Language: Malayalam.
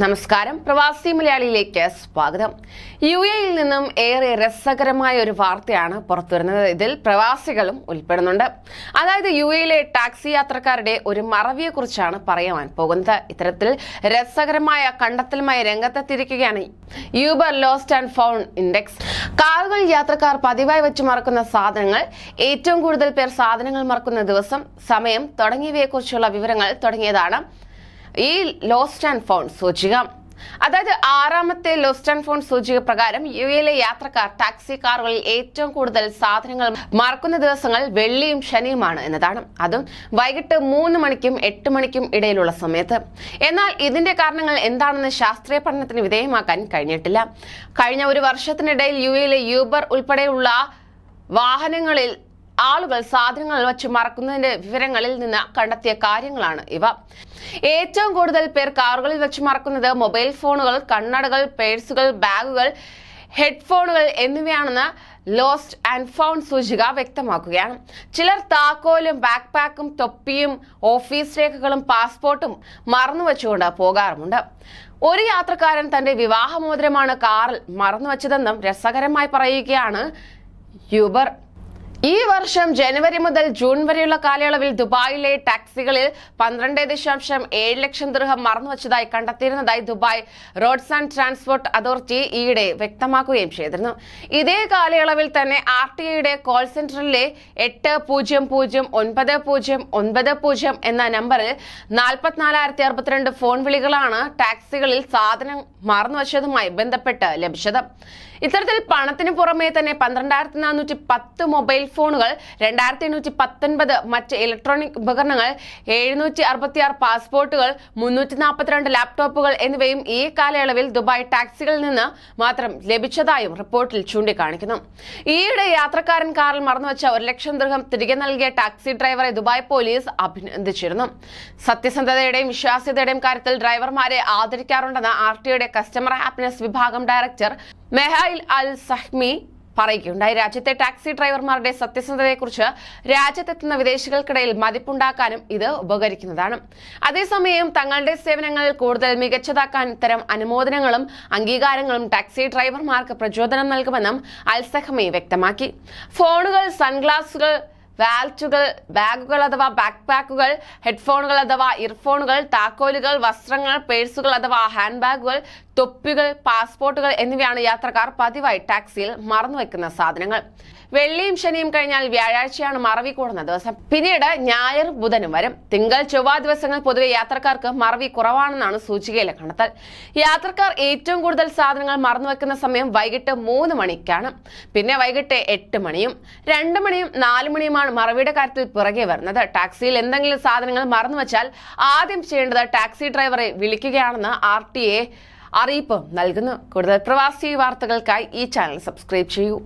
നമസ്കാരം. പ്രവാസി മലയാളിയിലേക്ക് സ്വാഗതം. യു എയിൽ നിന്നും ഏറെ രസകരമായ ഒരു വാർത്തയാണ് പുറത്തുവരുന്നത്. ഇതിൽ പ്രവാസികളും ഉൾപ്പെടുന്നുണ്ട്. അതായത് യു എയിലെ ടാക്സി യാത്രക്കാരുടെ ഒരു മറവിയെക്കുറിച്ചാണ് പറയുവാൻ പോകുന്നത്. ഇത്തരത്തിൽ രസകരമായ കണ്ടെത്തലുമായി രംഗത്തെത്തിയിരിക്കുകയാണ് Uber lost and found index കാറുകൾ യാത്രക്കാർ പതിവായി വെച്ച് മറക്കുന്ന സാധനങ്ങൾ ഏറ്റവും കൂടുതൽ പേർ സാധനങ്ങൾ മറക്കുന്ന ദിവസം സമയം തുടങ്ങിയവയെക്കുറിച്ചുള്ള വിവരങ്ങൾ തുടങ്ങിയതാണ് ഈ ലോസ്റ്റ് ആൻഡ് ഫോൺ സൂചിക. അതായത് ആറാമത്തെ ലോസ്റ്റ് ആൻഡ് ഫോൺ സൂചിക പ്രകാരം യു എയിലെ യാത്രക്കാർ ടാക്സി കാറുകളിൽ ഏറ്റവും കൂടുതൽ സാധനങ്ങൾ മറക്കുന്ന ദിവസങ്ങൾ വെള്ളിയും ശനിയുമാണ് എന്നതാണ്. അതും വൈകിട്ട് മൂന്ന് മണിക്കും എട്ട് മണിക്കും ഇടയിലുള്ള സമയത്ത്. എന്നാൽ ഇതിന്റെ കാരണങ്ങൾ എന്താണെന്ന് ശാസ്ത്രീയ പഠനത്തിന് വിധേയമാക്കാൻ കഴിഞ്ഞിട്ടില്ല. കഴിഞ്ഞ ഒരു വർഷത്തിനിടയിൽ യു എയിലെ യൂബർ ഉൾപ്പെടെയുള്ള വാഹനങ്ങളിൽ ആളുകൾ സാധനങ്ങൾ വച്ച് മറക്കുന്നതിന്റെ വിവരങ്ങളിൽ നിന്ന് കണ്ടെത്തിയ കാര്യങ്ങളാണ് ഇവ. ഏറ്റവും കൂടുതൽ പേർ കാറുകളിൽ വെച്ച് മറക്കുന്നത് മൊബൈൽ ഫോണുകൾ കണ്ണടകൾ പേഴ്സുകൾ ബാഗുകൾ ഹെഡ്ഫോണുകൾ എന്നിവയാണെന്ന് ലോസ്റ്റ് ആൻഡ് ഫൗണ്ട് സൂചിക വ്യക്തമാക്കുകയാണ്. ചിലർ താക്കോലും ബാക്ക് പാക്കും തൊപ്പിയും ഓഫീസ് രേഖകളും പാസ്പോർട്ടും മറന്നു വെച്ചുകൊണ്ട് പോകാറുമുണ്ട്. ഒരു യാത്രക്കാരൻ തന്റെ വിവാഹമോതിരമാണ് കാറിൽ മറന്നു വെച്ചതെന്നും രസകരമായി പറയുകയാണ് യൂബർ. ഈ വർഷം ജനുവരി മുതൽ ജൂൺ വരെയുള്ള കാലയളവിൽ ദുബായിലെ ടാക്സികളിൽ പന്ത്രണ്ട് ദശാംശം ഏഴ് ലക്ഷം ദൃഹം മറന്നുവച്ചതായി കണ്ടെത്തിയിരുന്നതായി Dubai roads and transport authority ഈയിടെ വ്യക്തമാക്കുകയും ചെയ്തിരുന്നു. ഇതേ കാലയളവിൽ തന്നെ ആർ ടി ഐയുടെ കോൾ സെന്ററിലെ എട്ട് പൂജ്യം പൂജ്യം ഒൻപത് പൂജ്യം ഒൻപത് പൂജ്യം എന്ന നമ്പറിൽ നാൽപ്പത്തിനാലായിരത്തി അറുപത്തിരണ്ട് ഫോൺ വിളികളാണ് ടാക്സികളിൽ സാധനം മറന്നുവച്ചതുമായി ബന്ധപ്പെട്ട് ലഭിച്ചത്. ഇത്തരത്തിൽ പണത്തിന് പുറമേ തന്നെ പന്ത്രണ്ടായിരത്തി നാനൂറ്റി പത്ത് മൊബൈൽ ഫോണുകൾ രണ്ടായിരത്തി എണ്ണൂറ്റി പത്തൊൻപത് മറ്റ് ഇലക്ട്രോണിക് ഉപകരണങ്ങൾ എഴുന്നൂറ്റി അറുപത്തിയാറ് പാസ്പോർട്ടുകൾ മുന്നൂറ്റി നാൽപ്പത്തിരണ്ട് ലാപ്ടോപ്പുകൾ എന്നിവയും ഈ കാലയളവിൽ ദുബായ് ടാക്സികളിൽ നിന്ന് മാത്രം ലഭിച്ചതായും റിപ്പോർട്ടിൽ ചൂണ്ടിക്കാണിക്കുന്നു. ഈയിടെ യാത്രക്കാരൻ കാറിൽ മറന്നുവെച്ച ഒരു ലക്ഷം ദൃഹം തിരികെ നൽകിയ ടാക്സി ഡ്രൈവറെ ദുബായ് പോലീസ് അഭിനന്ദിച്ചിരുന്നു. സത്യസന്ധതയുടെയും വിശ്വാസ്യതയുടെയും കാര്യത്തിൽ ഡ്രൈവർമാരെ ആദരിക്കാറുണ്ടെന്ന് ആർ ടിയുടെ കസ്റ്റമർ ഹാപ്പിനെസ് വിഭാഗം ഡയറക്ടർ മെഹായിൽ അൽ സഹ്മി പറയുകയുണ്ടായി. രാജ്യത്തെ ടാക്സി ഡ്രൈവർമാരുടെ സത്യസന്ധതയെക്കുറിച്ച് രാജ്യത്തെത്തുന്ന വിദേശികൾക്കിടയിൽ മതിപ്പുണ്ടാക്കാനും ഇത് ഉപകരിക്കുന്നതാണ്. അതേസമയം തങ്ങളുടെ സേവനങ്ങൾ കൂടുതൽ മികച്ചതാക്കാൻ ഇത്തരം അനുമോദനങ്ങളും അംഗീകാരങ്ങളും ടാക്സി ഡ്രൈവർമാർക്ക് പ്രചോദനം നൽകുമെന്നും അൽസഹമി വ്യക്തമാക്കി. ഫോണുകൾ സൺഗ്ലാസുകൾ വാൽറ്റുകൾ ബാഗുകൾ അഥവാ ബാക്ക് പാക്കുകൾ ഹെഡ്ഫോണുകൾ അഥവാ ഇയർഫോണുകൾ താക്കോലുകൾ വസ്ത്രങ്ങൾ പേഴ്സുകൾ അഥവാ ഹാൻഡ് ബാഗുകൾ തൊപ്പികൾ പാസ്പോർട്ടുകൾ എന്നിവയാണ് യാത്രക്കാർ പതിവായി ടാക്സിയിൽ മറന്നുവെക്കുന്ന സാധനങ്ങൾ. വെള്ളിയും ശനിയും കഴിഞ്ഞാൽ വ്യാഴാഴ്ചയാണ് മറവി കൂടുന്ന ദിവസം. പിന്നീട് ഞായർ ബുധനും വരും. തിങ്കൾ ചൊവ്വ ദിവസങ്ങൾ പൊതുവെ യാത്രക്കാർക്ക് മറവി കുറവാണെന്നാണ് സൂചികയിലെ കണ്ടെത്തൽ. യാത്രക്കാർ ഏറ്റവും കൂടുതൽ സാധനങ്ങൾ മറന്നുവെക്കുന്ന സമയം വൈകിട്ട് മൂന്ന് മണിക്കാണ്. പിന്നെ വൈകിട്ട് എട്ട് മണിയും രണ്ട് മണിയും നാല് മണിയുമാണ് മറവിയുടെ കാര്യത്തിൽ പിറകെ വരുന്നത്. ടാക്സിയിൽ എന്തെങ്കിലും സാധനങ്ങൾ മറന്നു വെച്ചാൽ ആദ്യം ചെയ്യേണ്ടത് ടാക്സി ഡ്രൈവറെ വിളിക്കുകയാണെന്ന് ആർ ടി എ അറിയിപ്പ് നൽകുന്നു. കൂടുതൽ പ്രവാസി വാർത്തകൾക്കായി ഈ ചാനൽ സബ്സ്ക്രൈബ് ചെയ്യൂ.